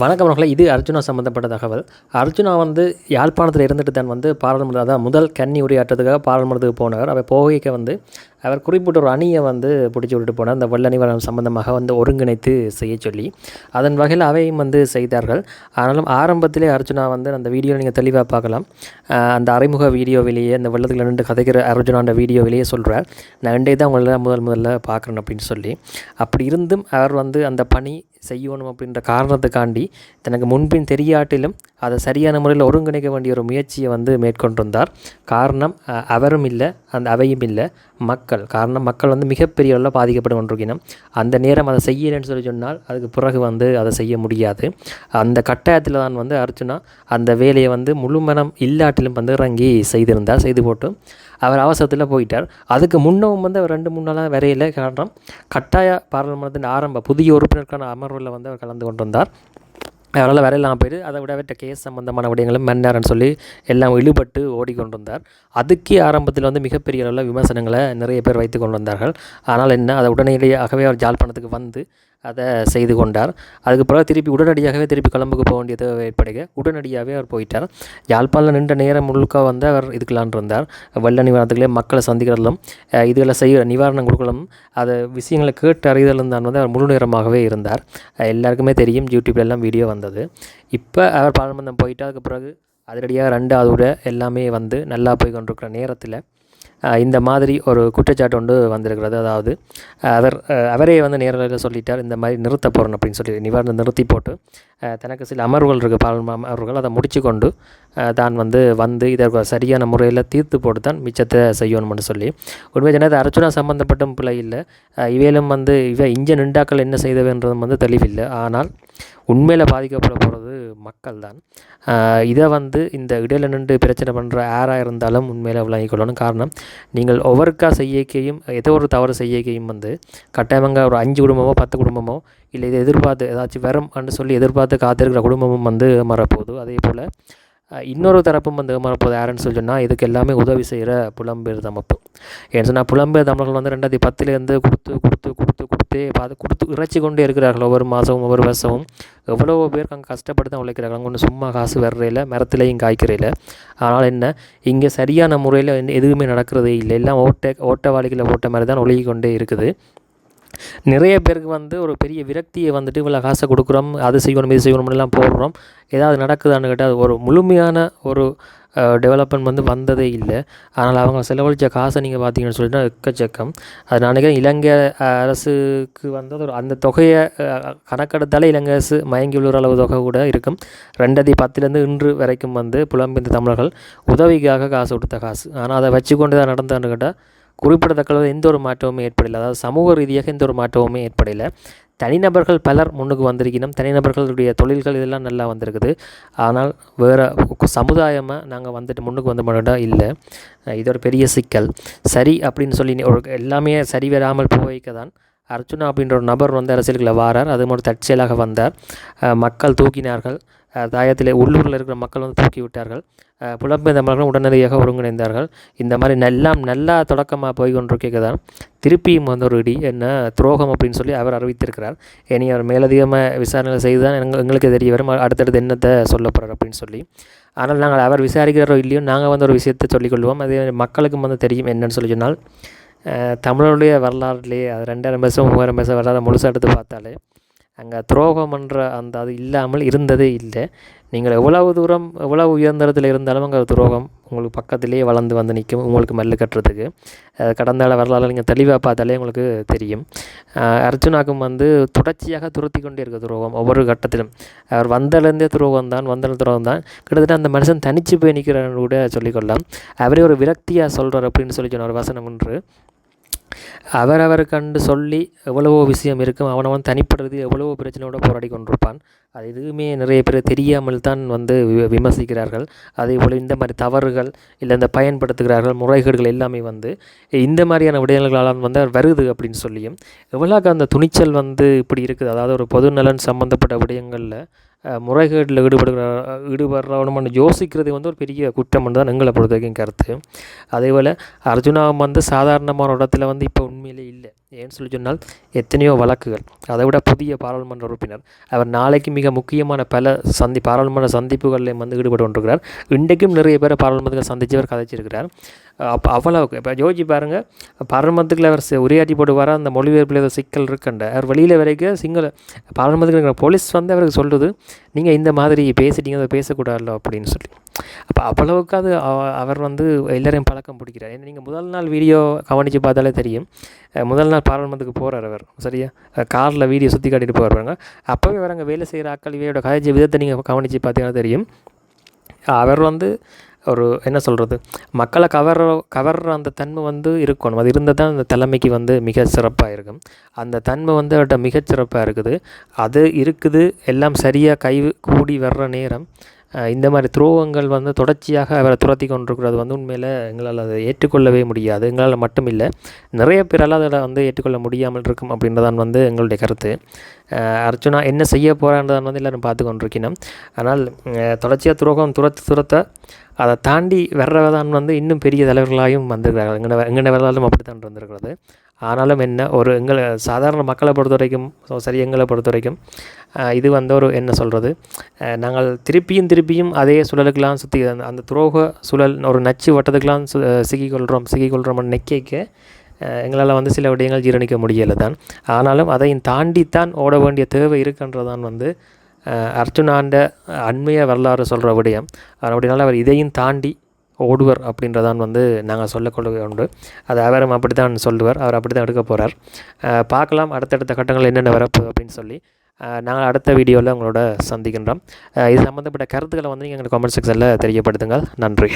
வணக்கம் அவர்களே இது அர்ஜுனா சம்மந்தப்பட்ட தகவல். அர்ஜுனா வந்து யாழ்ப்பாணத்தில் இருந்துட்டு தான் வந்து பாராளுமன்ற அதான் முதல் கன்னி உரையாற்றத்துக்காக பாராளுமன்றத்துக்கு போனவர். அவர் போகைக்க வந்து அவர் குறிப்பிட்ட ஒரு அணியை வந்து பிடிச்சி விட்டுட்டு போனார். அந்த வெள்ள நிவாரணம் சம்பந்தமாக வந்து ஒருங்கிணைத்து செய்ய சொல்லி அதன் வகையில் அவையும் வந்து செய்தார்கள். ஆனாலும் ஆரம்பத்திலே அர்ஜுனா வந்து அந்த வீடியோ நீங்கள் தெளிவாக பார்க்கலாம். அந்த அறிமுக வீடியோவிலேயே அந்த வெள்ளத்தில் நின்று கதைக்கிற அர்ஜுனான்ற வீடியோவிலேயே சொல்கிறார் நான் ரெண்டே தான் உங்களை முதல் முதல்ல பார்க்குறேன் அப்படின்னு சொல்லி. அப்படி இருந்தும் அவர் வந்து அந்த பணி செய்யணும் அப்படின்ற காரணத்துக்காண்டி தனக்கு முன்பின் தெரியாட்டிலும் அதை சரியான முறையில் ஒருங்கிணைக்க வேண்டிய ஒரு முயற்சியை வந்து மேற்கொண்டிருந்தார். காரணம் அவரும் இல்லை. அந்த அவையும் இல்லை. மக்கள் காரணம் மக்கள் வந்து மிகப்பெரிய அளவில் பாதிக்கப்படும் கொண்டிருக்கணும் அந்த நேரம் அதை செய்யலைன்னு சொல்லி சொன்னால் அதுக்கு பிறகு வந்து அதை செய்ய முடியாது. அந்த கட்டாயத்தில் தான் வந்து அர்ஜுனா அந்த வேலையை வந்து முழுமனம் இல்லாட்டிலும் வந்து இறங்கி செய்திருந்தார் செய்து போட்டு. அவர் அவசரத்தில் போயிட்டார். அதுக்கு முன்னவும் வந்து அவர் ரெண்டு மூணு நாளாக வரையில காரணம் கட்டாய பாராளுமன்றத்தின் ஆரம்ப புதிய உறுப்பினருக்கான அமர்வில் வந்து அவர் கலந்து கொண்டிருந்தார். அவரால் வரையலாம் போயிட்டு அதை விட அவர்கிட்ட கேஸ் சம்பந்தமான விடயங்களும் மன்னார்னு சொல்லி எல்லாம் இழுபட்டு ஓடிக்கொண்டிருந்தார். அதுக்கே ஆரம்பத்தில் வந்து மிகப்பெரிய அளவில் விமர்சனங்களை நிறைய பேர் வைத்து கொண்டு வந்தார்கள் ஆனால் என்ன அதை உடனடியாகவே அவர் ஜாழ்ப்பாணத்துக்கு வந்து அதை செய்து கொண்டார். அதுக்கு பிறகு திருப்பி உடனடியாகவே திருப்பி கொழம்புக்கு போக வேண்டிய ஏற்படுக. உடனடியாகவே அவர் போயிட்டார். யாழ்ப்பாணம் நின்ற நேரம் முழுக்க வந்து அவர் இதுக்கலான் இருந்தார். வெள்ள நிவாரணத்துக்குள்ளே மக்களை சந்திக்கிறதும் இதுகளை செய்ய நிவாரணம் கொடுக்கலாம் அதை விஷயங்களை கேட்டு அறிதலும் தான் வந்து அவர் முழு நேரமாகவே இருந்தார். எல்லாருக்குமே தெரியும் யூடியூப்ல எல்லாம் வீடியோ வந்தது. இப்போ அவர் பாராளுமன்றம் போயிட்டு அதுக்கு பிறகு அதிரடியாக ரெண்டாவது விட எல்லாமே வந்து நல்லா போய் கொண்டிருக்கிற நேரத்தில் இந்த மாதிரி ஒரு குற்றச்சாட்டு ஒன்று வந்திருக்கிறது. அதாவது அவர் அவரே வந்து நேரில் சொல்லிட்டார் இந்த மாதிரி நிறுத்த போகிறோம் அப்படின்னு சொல்லி நிவாரணம் நிறுத்தி போட்டு தனக்கு சில அமர்வுகள் இருக்குது பாராளுமன்ற அமர்வுகள் அதை முடிச்சு கொண்டு தான் வந்து வந்து இதற்கு சரியான முறையில் தீர்த்து போட்டு தான் மிச்சத்தை செய்யணும்னு சொல்லி. உண்மை ஜனது அர்ச்சுனா சம்மந்தப்பட்ட பிள்ளை இல்லை. இவையிலும் வந்து இவ இஞ்ச நின்றாக்கள் என்ன செய்தவன்றதும் வந்து தெளிவில்லை. ஆனால் உண்மையில் பாதிக்கப்பட போகிறது மக்கள் தான். இதை வந்து இந்த இடையில நின்று பிரச்சனை பண்ணுற யாராக இருந்தாலும் உண்மையில் விளங்கிக் கொள்ளணும். காரணம் நீங்கள் ஒவ்வொருக்கா செய்யக்கையும் ஏதோ ஒரு தவறு செய்யக்கையும் வந்து கட்டாயமாக ஒரு அஞ்சு குடும்பமோ பத்து குடும்பமோ இல்லை இதை எதிர்பார்த்து ஏதாச்சும் வரும் அப்படின்னு சொல்லி எதிர்பார்த்து காத்திருக்கிற குடும்பமும் வந்து மறப்போகுது. அதே போல் இன்னொரு தரப்பும் வந்து மறப்போது. யாருன்னு சொல்லி சொன்னால் இதுக்கு எல்லாமே உதவி செய்கிற புலம்பெயர் தமிப்பு. ஏன்னு சொன்னால் புலம்பெயர் தமிழர்கள் வந்து ரெண்டாயிரத்தி பத்துலேருந்து கொடுத்து கொடுத்து கொடுத்து கொடுத்தே பார்த்து கொடுத்து இறைச்சி கொண்டே இருக்கிறார்கள். ஒவ்வொரு மாதமும் ஒவ்வொரு வருஷமும். எவ்வளவோ பேர் அங்கே கஷ்டப்பட்டு தான் உழைக்கிறாங்க அங்கே ஒன்றும் சும்மா காசு வர்றையில் மரத்துலேயும் காய்க்கிறையில். ஆனால் என்ன இங்கே சரியான முறையில் எதுவுமே நடக்கிறதே இல்லை. எல்லாம் ஓட்ட ஓட்டவாளிகளை ஓட்ட மாதிரி தான் ஒழுகி கொண்டே இருக்குது. நிறைய பேருக்கு வந்து ஒரு பெரிய விரக்தியை வந்துட்டு இவ்வளோ காசை கொடுக்குறோம் அது செய்யணும் இது செய்யணும்னுலாம் போடுறோம். ஏதாவது நடக்குதான்னு கேட்டால் ஒரு முழுமையான ஒரு டெவலப்மெண்ட் வந்து வந்ததே இல்லை. ஆனால் அவங்க செலவழித்த காசை நீங்கள் பார்த்தீங்கன்னு சொல்லிட்டு எக்கச்சக்கம். அது நான் நினைக்கிறேன் இலங்கை அரசுக்கு வந்து ஒரு அந்த தொகையை கணக்கெடுத்தாலே இலங்கை அரசு மயங்கி விழுற அளவு தொகை கூட இருக்கும். ரெண்டாயிரத்தி பத்துலேருந்து இன்று வரைக்கும் வந்து புலம்பெயர்ந்த தமிழர்கள் உதவிக்காக காசு கொடுத்த காசு. ஆனால் அதை வச்சு கொண்டு தான் நடந்தான்னு கேட்டால் குறிப்பிடத்தக்க எந்த ஒரு மாற்றமுமே ஏற்படலை. அதாவது சமூக ரீதியாக எந்த ஒரு மாற்றமுமே ஏற்படலை. தனிநபர்கள் பலர் முன்னுக்கு வந்திருக்கணும் தனிநபர்களுடைய தொழில்கள் இதெல்லாம் நல்லா வந்திருக்குது. ஆனால் வேறு சமுதாயமாக நாங்கள் வந்துட்டு முன்னுக்கு வந்து மட்டும் இல்லை. இது ஒரு பெரிய சிக்கல். சரி அப்படின்னு சொல்லி நீ ஒரு எல்லாமே சரி வராமல் வைக்க தான் அர்ச்சுனா அப்படின்ற ஒரு நபர் வந்து அரசியலுக்குள்ள வாரார். அது ஒரு தற்செயலாக வந்தார். மக்கள் தூக்கினார்கள். தாயத்திலே உள்ளூரில் இருக்கிற மக்கள் வந்து தூக்கி விட்டார்கள். புலம்பெயர்ந்த மக்களும் உடனடியாக ஒருங்கிணைந்தார்கள். இந்த மாதிரி எல்லாம் நல்லா தொடக்கமாக போய் கொண்டிருக்க தான் திருப்பியும் வந்து ஒரு இடி என்ன துரோகம் அப்படின்னு சொல்லி அவர் அறிவித்திருக்கிறார். இனி அவர் மேலதிகமாக விசாரணை செய்து தான் எங்கள் எங்களுக்கு தெரிய வரும். அடுத்தடுத்து என்னத்தை சொல்ல போகிறார் அப்படின்னு சொல்லி. ஆனால் நாங்கள் அவர் விசாரிக்கிறாரோ இல்லையோ நாங்கள் வந்து ஒரு விஷயத்தை சொல்லிக்கொள்வோம். அதே மக்களுக்கும் வந்து தெரியும் என்னன்னு சொல்லி சொன்னால் தமிழருடைய வரலாறுலேயே அது ரெண்டாயிரம் வருஷம் மூவாயிரம் வருஷம் வரலாறு முழுசாக எடுத்து பார்த்தாலே அங்கே துரோகம்ன்ற அந்த அது இல்லாமல் இருந்ததே இல்லை. நீங்கள் எவ்வளவு தூரம் எவ்வளவு உயர்ந்தரத்தில் இருந்தாலும் அங்கே துரோகம் உங்களுக்கு பக்கத்திலேயே வளர்ந்து வந்து நிற்கும் உங்களுக்கு மல்லு கட்டுறதுக்கு. கடந்த வரலாறு நீங்கள் தெளிவாக பார்த்தாலே உங்களுக்கு தெரியும். அர்ஜுனாக்கும் வந்து தொடர்ச்சியாக துரத்தி கொண்டே இருக்க துரோகம் ஒவ்வொரு கட்டத்திலும். அவர் வந்தலேருந்தே துரோகம் தான் வந்தல துரோகம் தான். கிட்டத்தட்ட அந்த மனுஷன் தனிச்சு போய் நிற்கிறான்னு கூட சொல்லிக்கொள்ளலாம் அவரே ஒரு விரக்தியாக சொல்கிறார் அப்படின்னு சொல்லி சொன்ன ஒரு வசனம் ஒன்று. அவரவர் கண்டு சொல்லி எவ்வளவோ விஷயம் இருக்கும். அவனவன் தனிப்படுறது எவ்வளவோ பிரச்சனையோட போராடி கொண்டிருப்பான். அது எதுவுமே நிறைய பேர் தெரியாமல் தான் வந்து வி- விமர்சிக்கிறார்கள். அதே போல் இந்த மாதிரி தவறுகள் இல்லை இந்த பயன்படுத்துகிறார்கள் முறைகேடுகள் எல்லாமே வந்து இந்த மாதிரியான விடயங்களால் வந்து வருது அப்படின்னு சொல்லியும் எவ்வளோக்கு அந்த துணிச்சல் வந்து இப்படி இருக்குது? அதாவது ஒரு பொது நலன் சம்மந்தப்பட்ட விடயங்களில் முறைகேட்டில் ஈடுபடுகிற ஈடுபடுறவனு யோசிக்கிறது வந்து ஒரு பெரிய குற்றம் தான் எங்களை பொறுத்த வரைக்கும் கருத்து. அதே போல் வந்து சாதாரணமான இடத்துல வந்து இப்போ உண்மையிலே இல்லை. ஏன்னு சொல்லி சொன்னால் எத்தனையோ வழக்குகள் அதை விட புதிய பாராளுமன்ற உறுப்பினர் அவர் நாளைக்கு மிக முக்கியமான பல சந்தி பாராளுமன்ற சந்திப்புகளில் வந்து ஈடுபட்டு கொண்டிருக்கிறார். இன்றைக்கும் நிறைய பேர் பாராளுமன்றத்தில் சந்தித்தவர் கதைச்சிருக்கிறார். அப்போ அவ்வளவுக்கு. இப்போ யோசிச்சு பாருங்கள் பாராளுமன்றத்துக்குள்ள அவர் உரையாற்றி போட்டு வர அந்த மொழிபெயர்ப்பில் ஏதோ சிக்கல் இருக்குண்ட அவர் வெளியில் வரைக்கும் சிங்கள பாராளுமன்றத்தில் இருக்கிற போலீஸ் வந்து அவருக்கு சொல்லுது நீங்கள் இந்த மாதிரி பேசிட்டீங்க அதை பேசக்கூடாதுல்ல அப்படின்னு சொல்லி. அப்போ அவ்வளவுக்கு அது அவர் வந்து எல்லோரையும் பழக்கம் பிடிக்கிறார். ஏன்னா நீங்கள் முதல் நாள் வீடியோ கவனித்து பார்த்தாலே தெரியும். முதல் நாள் பாராளுமன்றத்துக்கு போகிறார் அவர். சரியா? காரில் வீடியோ சுற்றி காட்டிட்டு போகிறாங்க அப்போவே அவர் அங்கே வேலை செய்கிற ஆக்கள் இவையோட கதைச்ச விதத்தை நீங்கள் கவனித்து பார்த்தீங்கன்னா தெரியும். அவர் வந்து ஒரு என்ன சொல்கிறது மக்களை கவர்ற கவர்ற அந்த தன்மை வந்து இருக்கணும். அது இருந்தால் தான் அந்த தலைமைக்கு வந்து மிக சிறப்பாக இருக்கும். அந்த தன்மை வந்து அவட்ட மிகச்சிறப்பாக இருக்குது. அது இருக்குது எல்லாம் சரியாக கை கூடி வர்ற நேரம். இந்த மாதிரி துரோகங்கள் வந்து தொடர்ச்சியாக அவரை துரத்தி கொண்டிருக்கிறது வந்து உண்மையில் எங்களால் அதை ஏற்றுக்கொள்ளவே முடியாது. எங்களால் மட்டும் இல்லை நிறைய பேரால் அதை வந்து ஏற்றுக்கொள்ள முடியாமல் இருக்கும் அப்படின்றதான் வந்து எங்களுடைய கருத்து. அஹ், அர்ச்சுனா என்ன செய்ய போகிறான்றதான் வந்து எல்லோரும் பார்த்து கொண்டிருக்கணும். ஆனால் தொடர்ச்சியாக துரோகம் துரத்து துரத்த அதை தாண்டி வர்றதான் வந்து இன்னும் பெரிய தலைவர்களாயும் வந்திருக்கிறார்கள். எங்கட எங்கட வரலாலும் அப்படி தான் இருந்திருக்கிறது ஆனாலும் என்ன ஒரு எங்களை சாதாரண மக்களை பொறுத்த வரைக்கும் ஸோ சரி எங்களை பொறுத்த வரைக்கும் இது வந்து ஒரு என்ன சொல்கிறது நாங்கள் திருப்பியும் திருப்பியும் அதே சுழலுக்கெல்லாம் சுற்றி அந்த அந்த துரோக சுழல் ஒரு நச்சு வட்டத்துக்கெல்லாம் சு சிக்கிக்கொள்கிறோம் சிக்கிக்கொள்கிறோம்னு நெக்கைக்க எங்களால் வந்து சில விடயங்கள் ஜீரணிக்க முடியலை தான் ஆனாலும் அதையும் தாண்டித்தான் ஓட வேண்டிய தேவை இருக்குன்றதான் வந்து அர்ஜுனாண்ட அண்மைய வரலாறு சொல்கிற விடயம். அப்படினால அவர் இதையும் தாண்டி ஓடுவர் அப்படின்றதான் வந்து நாங்கள் சொல்லக்கொள்ள உண்டு. அது அவரும் அப்படி தான் சொல்லுவார் அவர் அப்படி தான் எடுக்க போகிறார் பார்க்கலாம் அடுத்தடுத்த கட்டங்கள் என்னென்ன வரப்போகுது அப்படின்னு சொல்லி. நாங்கள் அடுத்த வீடியோவில் உங்களோட சந்திக்கின்றோம். இது சம்மந்தப்பட்ட கருத்துக்களை வந்து நீங்கள் எங்களுக்கு கமெண்ட் செக்ஷனில் தெரியப்படுத்துங்கள். நன்றி.